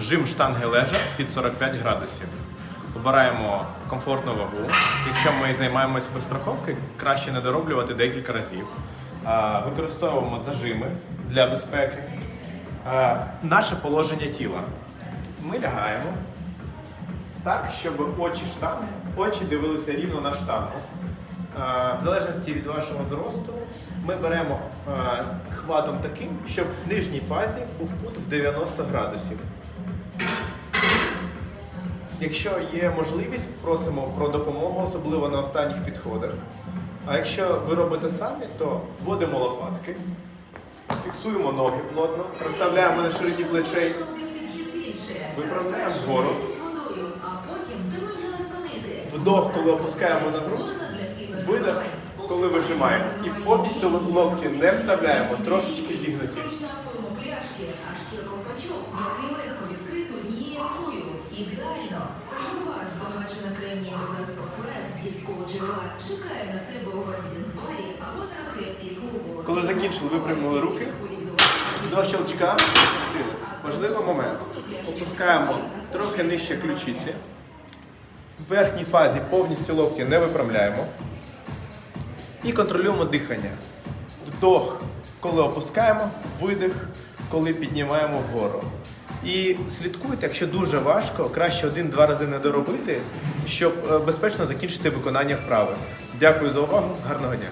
Жим штанги лежа під 45 градусів. Обираємо комфортну вагу. Якщо ми займаємось без страховки, краще не дороблювати декілька разів. Використовуємо зажими для безпеки. Наше положення тіла. Ми лягаємо так, щоб очі штанги, очі дивилися рівно на штангу. А, В залежності від вашого зросту ми беремо хватом таким, щоб в нижній фазі був кут в 90 градусів. Якщо є можливість, просимо про допомогу, особливо на останніх підходах. А якщо ви робите самі, то зводимо лопатки, фіксуємо ноги плотно, розставляємо на ширині плечей, виправляємо вгору. Вдох, коли опускаємо на грудь, видох, коли вижимаємо. І повністю локті не вставляємо, трошечки зігнуті. Коли закінчили, випрямили руки. До щелчка опустили. Важливий момент. Опускаємо трохи нижче ключиці. В верхній фазі повністю локті не виправляємо. І контролюємо дихання. Вдох, коли опускаємо, видих, коли піднімаємо вгору. І слідкуйте, якщо дуже важко, краще один-два рази не доробити, щоб е, безпечно закінчити виконання вправи. Дякую за увагу, гарного дня!